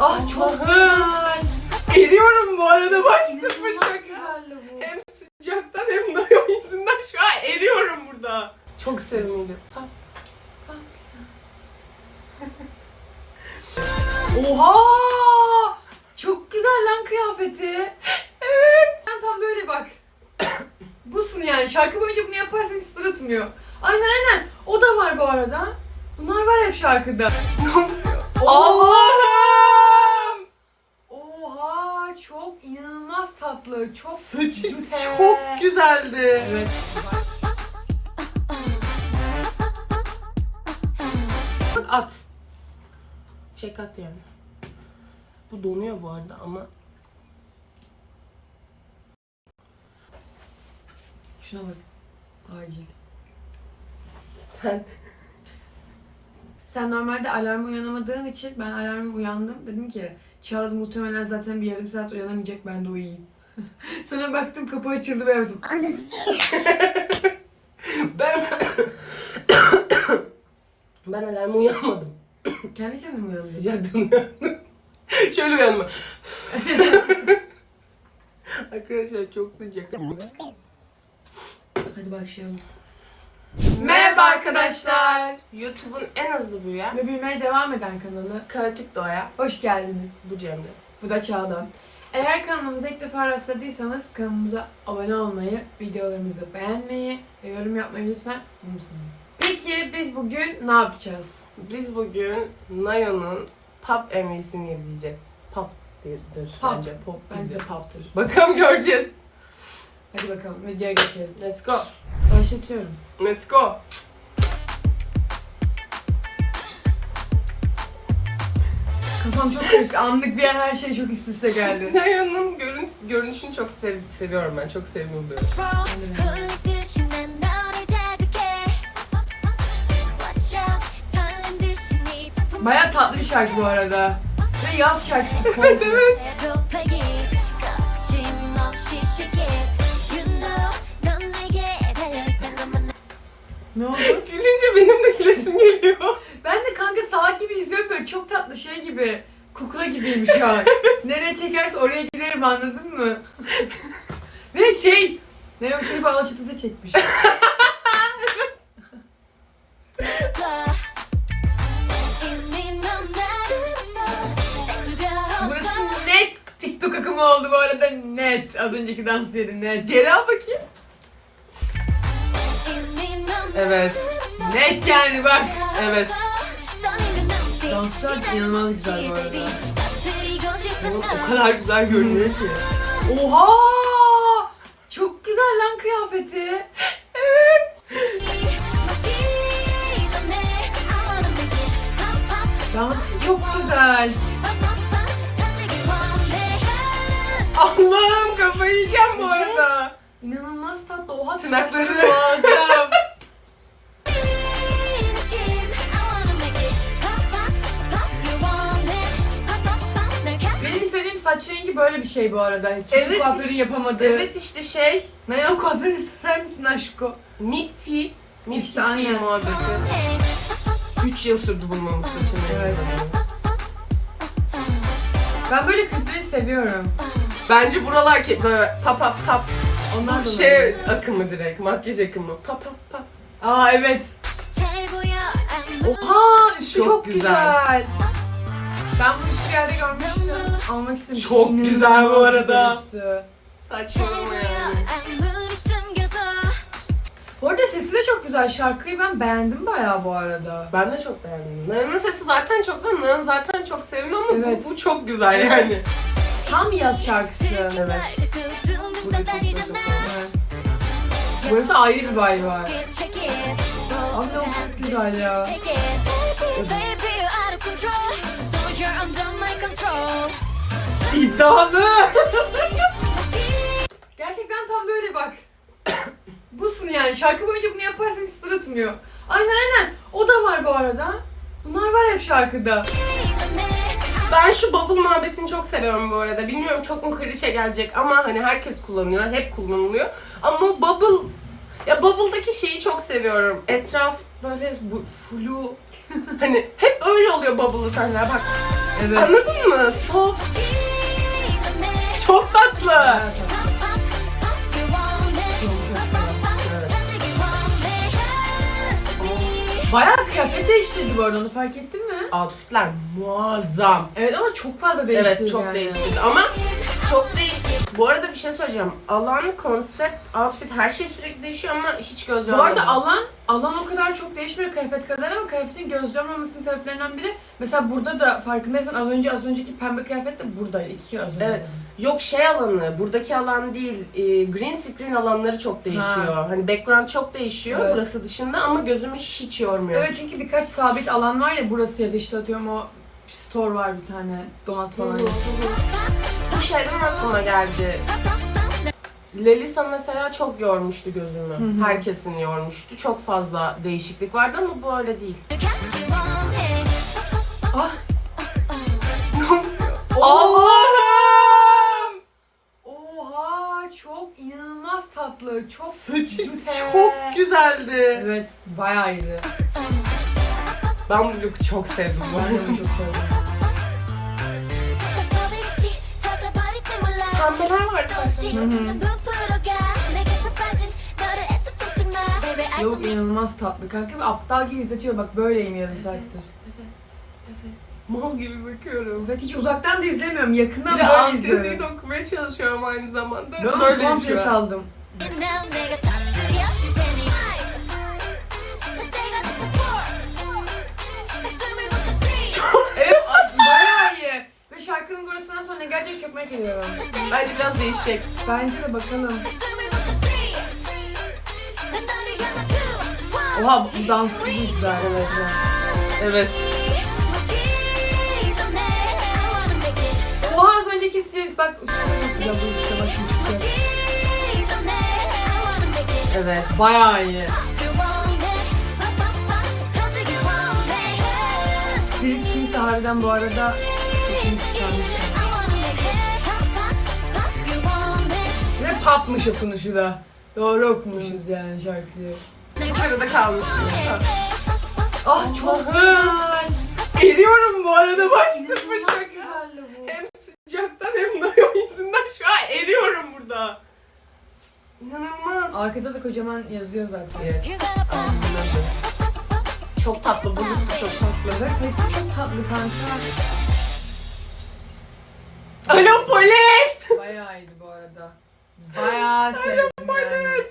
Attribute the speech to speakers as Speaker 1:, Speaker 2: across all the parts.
Speaker 1: Ah çok güzel.
Speaker 2: Eriyorum bu arada bak sıfır şaka. Hem sıcaktan hem nayon yüzünden şu an eriyorum burada. Çok sevimliydi. Pap.
Speaker 1: Oha! Çok güzel lan kıyafeti. Evet. Sen tam böyle bak. Busun yani. Şarkı boyunca bunu yaparsan hiç sırıtmıyor. Aynen aynen. O da var bu arada. Bunlar var hep şarkıda.
Speaker 2: Allah'ım!
Speaker 1: Oha! Çok inanılmaz tatlı. Çok
Speaker 2: Saçı
Speaker 1: cüte.
Speaker 2: çok güzeldi.
Speaker 1: Evet.
Speaker 2: Bak at. Çek at yani. Bu donuyor bu arada ama
Speaker 1: Şuna bak. Acil.
Speaker 2: sen
Speaker 1: Sen normalde alarm uyanamadığın için ben alarmı uyandım. Dedim ki Çağla muhtemelen zaten bir yarım saat uyanamayacak ben de uyuyayım. Sonra baktım kapı açıldı ve yaptım.
Speaker 2: ben ben alarmı uyanmadım.
Speaker 1: Kendi kendime uyandım.
Speaker 2: Sıcaktan uyandım. Şöyle uyanma. Arkadaşlar çok sıcak.
Speaker 1: Hadi başlayalım.
Speaker 2: Merhaba arkadaşlar. YouTube'un en hızlı büyüyen
Speaker 1: Ve büyümeye devam eden kanalı.
Speaker 2: Kaotik Doğa'ya
Speaker 1: Hoş geldiniz.
Speaker 2: bu Cemre.
Speaker 1: Bu da Çağla. Eğer kanalımıza ilk defa rastladıysanız kanalımıza abone olmayı, videolarımızı beğenmeyi ve yorum yapmayı lütfen unutmayın. Peki biz bugün ne yapacağız?
Speaker 2: Biz bugün Nayo'nun Pop MV'sini izleyeceğiz. Pop
Speaker 1: Pop.
Speaker 2: bence. Pop
Speaker 1: Bence
Speaker 2: bence.
Speaker 1: pop'tur.
Speaker 2: Bakalım göreceğiz.
Speaker 1: Hadi bakalım videoya geçelim.
Speaker 2: Let's go.
Speaker 1: Başlatıyorum.
Speaker 2: Let's go.
Speaker 1: Kafam çok karıştı. Anlık bir an her şey çok üst üste geldi.
Speaker 2: Naya'nın görüntü, görünüşünü çok sev seviyorum ben. Çok sevimli buluyorum.
Speaker 1: Baya tatlı bir şarkı bu arada. Ve yaz şarkısı.
Speaker 2: evet.
Speaker 1: Ne oldu?
Speaker 2: Gülünce benim de gülesim geliyor.
Speaker 1: Ben de kanka saat gibi izliyorum böyle çok tatlı şey gibi. Kukla gibiyim şu an. Nereye çekerse oraya girerim anladın mı? Ve şey, ne yok klibi Alaçatı'da çekmiş. Burası net TikTok akımı oldu bu arada net. Az önceki dans yeri net.
Speaker 2: Geri al bakayım. Evet.
Speaker 1: Net yani bak.
Speaker 2: Evet.
Speaker 1: Danslar inanılmaz güzel bu arada.
Speaker 2: Oğlum o kadar güzel görünüyor ki.
Speaker 1: Oha! Çok güzel lan kıyafeti. Dansı çok güzel.
Speaker 2: Allah'ım kafayı yiyeceğim bu arada.
Speaker 1: İnanılmaz tatlı. Oha
Speaker 2: Tırnakları.
Speaker 1: muazzam. Saç rengi böyle bir şey bu arada. Hiçbir
Speaker 2: Evet,
Speaker 1: kuaförün
Speaker 2: iş-
Speaker 1: yapamadığı.
Speaker 2: Evet işte şey.
Speaker 1: Nayan kuaförünü sever misin aşko?
Speaker 2: Tea. Milk
Speaker 1: İşte aynen.
Speaker 2: muhabbeti. 3 yıl sürdü bulmamız için.
Speaker 1: Evet. Ben böyle klipleri seviyorum.
Speaker 2: Bence buralar ki böyle pap pap pap.
Speaker 1: Onlar da
Speaker 2: Şey
Speaker 1: olabilir.
Speaker 2: akımı direkt, makyaj akımı. Pap pap pap.
Speaker 1: Aa evet. Oha üstü çok,
Speaker 2: Çok
Speaker 1: güzel.
Speaker 2: güzel.
Speaker 1: Ben bunu bir yerde görmüştüm. Almak istemiştim.
Speaker 2: Çok
Speaker 1: İnanılmaz
Speaker 2: güzel bu arada.
Speaker 1: güzel üstü.
Speaker 2: Saçmalama yani.
Speaker 1: Bu arada sesi de çok güzel. Şarkıyı ben beğendim bayağı bu arada.
Speaker 2: Ben de çok beğendim. Nana'nın sesi zaten çok. Nana zaten çok sevimli ama
Speaker 1: Evet.
Speaker 2: bu, bu çok güzel yani.
Speaker 1: Tam yaz şarkısı.
Speaker 2: Evet.
Speaker 1: Evet. Burası ayrı bir vibe var. Abi o çok güzel ya.
Speaker 2: İddialı.
Speaker 1: Gerçekten tam böyle bak. Busun yani. Şarkı boyunca bunu yaparsan hiç sırıtmıyor. Aynen aynen. O da var bu arada. Bunlar var hep şarkıda.
Speaker 2: Ben şu bubble muhabbetini çok seviyorum bu arada. Bilmiyorum çok mu klişe gelecek ama hani herkes kullanıyor, hep kullanılıyor. Ama bubble ya bubble'daki şeyi çok seviyorum. Etraf böyle bu flu hani hep öyle oluyor babalı senler bak.
Speaker 1: Evet.
Speaker 2: Anladın mı? Soft. Çok tatlı.
Speaker 1: Bayağı kıyafet değiştirdi bu arada onu fark ettin mi?
Speaker 2: Outfitler muazzam.
Speaker 1: Evet ama çok fazla değiştirdi
Speaker 2: Evet çok
Speaker 1: yani.
Speaker 2: değiştirdi ama çok değişti. Bu arada bir şey söyleyeceğim. Alan, konsept, outfit her şey sürekli değişiyor ama hiç göz
Speaker 1: Bu arada alan alan o kadar çok değişmiyor kıyafet kadar ama kıyafetin göz yormamasının sebeplerinden biri mesela burada da farkındaysan az önce az önceki pembe kıyafet de buradaydı iki yıl az önce.
Speaker 2: Evet. Yok şey alanı, buradaki alan değil, e, green screen alanları çok değişiyor. Hani background çok değişiyor
Speaker 1: Evet.
Speaker 2: burası dışında ama gözümü hiç yormuyor.
Speaker 1: Evet çünkü birkaç sabit alan var ya burası ya da işte atıyorum o store var bir tane donat falan.
Speaker 2: hı, şeyden aklıma geldi. Lelisa mesela çok yormuştu gözümü.
Speaker 1: Hı hı.
Speaker 2: Herkesin yormuştu. Çok fazla değişiklik vardı ama bu öyle değil.
Speaker 1: ah.
Speaker 2: Allah'ım!
Speaker 1: Oha çok inanılmaz tatlı. Çok
Speaker 2: Saçın
Speaker 1: cüte.
Speaker 2: çok güzeldi.
Speaker 1: Evet bayağı iyiydi.
Speaker 2: Ben bu look'u çok sevdim.
Speaker 1: Ben de bunu çok sevdim.
Speaker 3: 마 Baby I
Speaker 1: Yok inanılmaz tatlı kanka ve aptal gibi izletiyor bak böyleyim yarım saattir.
Speaker 2: Mal gibi bakıyorum.
Speaker 1: Evet hiç uzaktan da izlemiyorum yakından
Speaker 2: Bir
Speaker 1: böyle izliyorum.
Speaker 2: de okumaya çalışıyorum aynı zamanda.
Speaker 1: Ben komple saldım. Şarkının burasından sonra ne gelecek çok merak ediyorum.
Speaker 2: Bence biraz değişecek.
Speaker 1: Bence de bakalım. Oha bu dans güzel. Evet.
Speaker 2: Evet.
Speaker 1: Oha az önceki sil bak çok bu işte bak.
Speaker 2: Evet
Speaker 1: bayağı iyi. Siz kimse harbiden bu arada ne papmış okunuşu da. Doğru okumuşuz yani şarkıyı.
Speaker 2: Arada kalmıştım.
Speaker 1: Ah çok güzel.
Speaker 2: Eriyorum bu arada bak sıfır şaka. Hem sıcaktan hem mayonizmden şu an eriyorum burada. İnanılmaz.
Speaker 1: Arkada da kocaman yazıyor zaten.
Speaker 2: Evet. Çok tatlı, bu çok tatlı.
Speaker 1: Hepsi çok tatlı kanka.
Speaker 2: Alo polis!
Speaker 1: Bayağı iyiydi bu arada. Bayağı sevdim yani.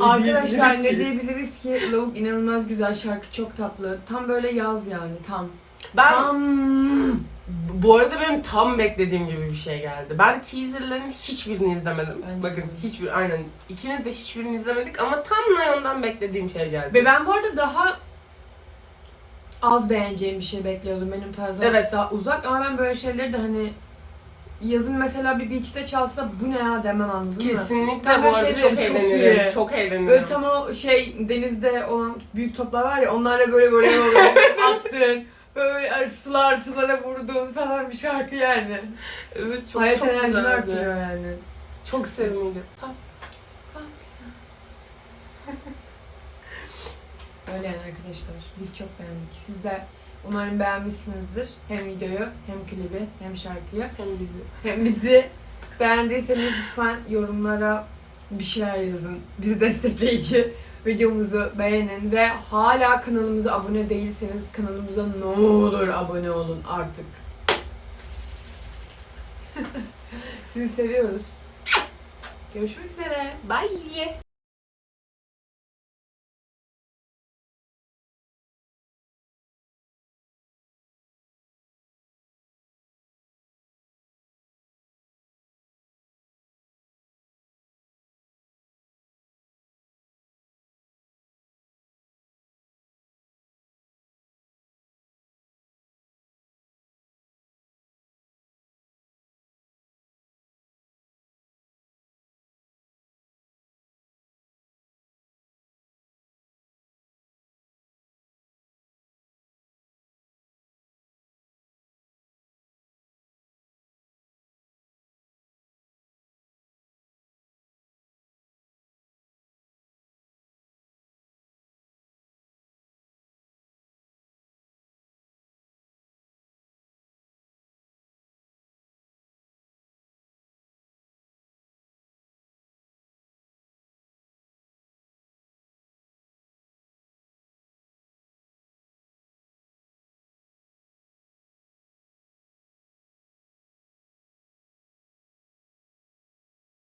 Speaker 1: Arkadaşlar ne diyebiliriz ki Lavuk inanılmaz güzel şarkı çok tatlı. Tam böyle yaz yani tam.
Speaker 2: Ben
Speaker 1: Tam.
Speaker 2: bu arada benim tam beklediğim gibi bir şey geldi. Ben teaserların hiçbirini izlemedim.
Speaker 1: Ben
Speaker 2: Bakın
Speaker 1: izlemedim.
Speaker 2: hiçbir aynen ikimiz de hiçbirini izlemedik ama tam Nayon'dan beklediğim şey geldi.
Speaker 1: Ve ben bu arada daha az beğeneceğim bir şey bekliyordum. Benim tarzım
Speaker 2: Evet.
Speaker 1: daha uzak ama ben böyle şeyleri de hani yazın mesela bir beach'te çalsa bu ne ya demem anladın mı?
Speaker 2: Kesinlikle
Speaker 1: Ben
Speaker 2: bu
Speaker 1: böyle
Speaker 2: arada
Speaker 1: şeyleri
Speaker 2: çok
Speaker 1: çok iyi.
Speaker 2: Çok eğleniyorum.
Speaker 1: Böyle tam o şey denizde olan büyük toplar var ya onlarla böyle böyle böyle attın. Böyle ar- sular sulara vurdun falan bir şarkı yani.
Speaker 2: Evet çok
Speaker 1: Hayat
Speaker 2: çok
Speaker 1: enerjini
Speaker 2: güzeldi.
Speaker 1: arttırıyor yani.
Speaker 2: Çok sevimliydi.
Speaker 1: Öyle yani arkadaşlar. Biz çok beğendik. Siz de umarım beğenmişsinizdir. Hem videoyu, hem klibi, hem şarkıyı,
Speaker 2: Hem bizi.
Speaker 1: hem bizi. Beğendiyseniz lütfen yorumlara bir şeyler yazın. Bizi destekleyici videomuzu beğenin ve hala kanalımıza abone değilseniz kanalımıza ne olur abone olun artık. Sizi seviyoruz. Görüşmek üzere.
Speaker 2: Bye.